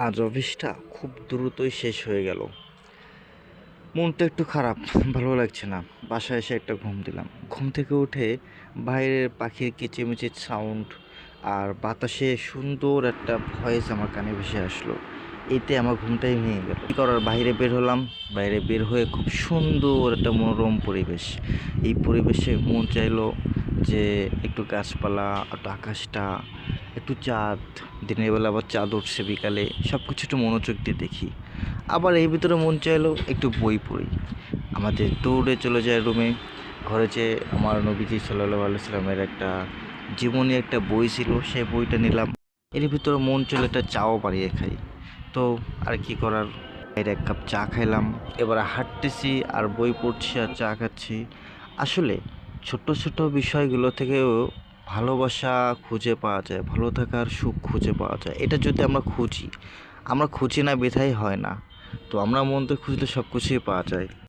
আজ অফিসটা খুব দ্রুতই শেষ হয়ে গেল। মনটা একটু খারাপ, ভালো লাগছে না। বাসায় এসে একটা ঘুম দিলাম। ঘুম থেকে উঠে বাইরের পাখির কিচিমিচির সাউন্ড আর বাতাসে সুন্দর একটা ভয়েস আমার কানে ভেসে আসলো। এতে আমার ঘুমটাই ভেঙে গেল। কী করার? বাইরে বের হলাম। বাইরে বের হয়ে খুব সুন্দর একটা মনোরম পরিবেশ। এই পরিবেশে মন চাইলো যে একটু গাছপালা, একটু আকাশটা, একটু চাঁদ, দিনের বেলা আবার চাঁদ উঠছে বিকালে সব কিছু একটু মনোযোগ দিয়ে দেখি। আবার এই ভিতরে মন চাইলো একটু বই পড়ি। আমাদের দৌড়ে চলে যায় রুমে ঘরে যে আমার নবীজি সাল্লাহ আলাইসাল্লামের একটা জীবনী একটা বই ছিল, সেই বইটা নিলাম। এর ভিতরে মন চলে একটা চাও বাড়িয়ে খাই। তো আর কি করার? বাইরে এক কাপ চা খাইলাম। এবার হাঁটতেছি আর বই পড়ছি আর চা খাচ্ছি। আসলে ছোট ছোট্ট বিষয়গুলো থেকেও ভালোবাসা খুঁজে পাওয়া যায়, ভালো থাকার সুখ খুঁজে পাওয়া যায়। এটা যদি আমরা খুঁজি আমরা খুঁজি না বেথাই হয় না। তো আমরা মন থেকে খুঁজলে সব কিছুই পাওয়া যায়।